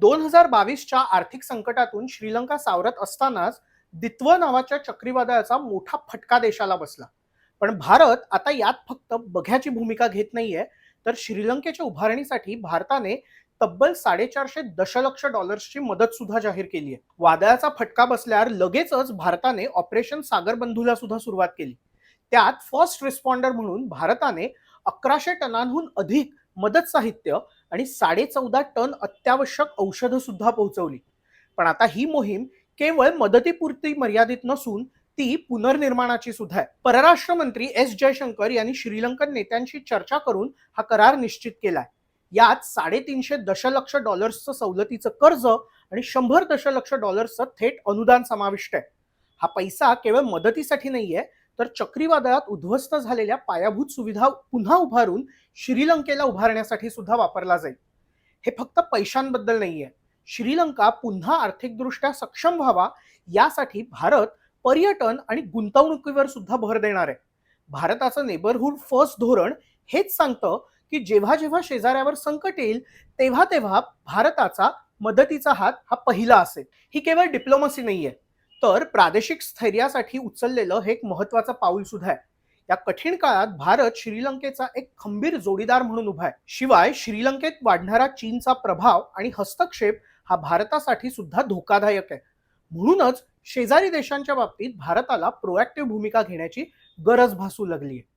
दोन हजार बावीसच्या आर्थिक संकटातून श्रीलंका सावरत असतानाच दित्व नावाच्या चक्रीवादळाचा मोठा फटका देशाला बसला. पण भारत आता यात फक्त बघ्याची भूमिका घेत नाहीये तर श्रीलंकेच्या उभारणीसाठी भारताने तब्बल साडेचारशे दशलक्ष डॉलर्सची मदत सुद्धा जाहीर केली आहे वादळाचा फटका बसल्यावर लगेचच भारताने ऑपरेशन सागरबंधूला सुद्धा सुरुवात केली. त्यात फर्स्ट रिस्पॉन्डर म्हणून भारताने अकराशे टनांहून अधिक मदत साहित्य आणि साडेचौदा टन अत्यावश्यक औषधं सुद्धा पोहोचवली. पण आता ही मोहीम केवळ मदतीपुरती मर्यादित नसून ती पुनर्निर्माणाची सुद्धा आहे. परराष्ट्र मंत्री एस जयशंकर यांनी श्रीलंकन नेत्यांशी चर्चा करून हा करार निश्चित केलाय. यात साडेतीनशे दशलक्ष डॉलर्सचं सवलतीचं कर्ज आणि शंभर दशलक्ष डॉलर्सचं थेट अनुदान समाविष्ट आहे. हा पैसा केवळ मदतीसाठी नाहीये तर चक्रीवादळात उद्ध्वस्त झालेल्या पायाभूत सुविधा पुन्हा उभारून श्रीलंकेला उभारण्यासाठी सुद्धा वापरला जाईल. हे फक्त पैशांबद्दल नाहीये. श्रीलंका पुन्हा आर्थिकदृष्ट्या सक्षम व्हावा यासाठी भारत पर्यटन आणि गुंतवणुकीवर सुद्धा भर देणार आहे. भारताचं नेबरहुड फर्स्ट धोरण हेच सांगतं की जेव्हा जेव्हा शेजाऱ्यावर संकट येईल तेव्हा तेव्हा भारताचा मदतीचा हात हा पहिला असेल. ही केवळ डिप्लोमसी नाहीये. तर प्रादेशिक स्थैर्यासाठी उचललेलं हे एक महत्वाचं पाऊल सुद्धा आहे. या कठीण काळात भारत श्रीलंकेचा एक खंबीर जोडीदार म्हणून उभा आहे. शिवाय श्रीलंकेत वाढणारा चीनचा प्रभाव आणि हस्तक्षेप हा भारतासाठी सुद्धा धोकादायक आहे. म्हणूनच शेजारी देशांच्या बाबतीत भारताला प्रोएक्टिव्ह भूमिका घेण्याची गरज भासू लागली आहे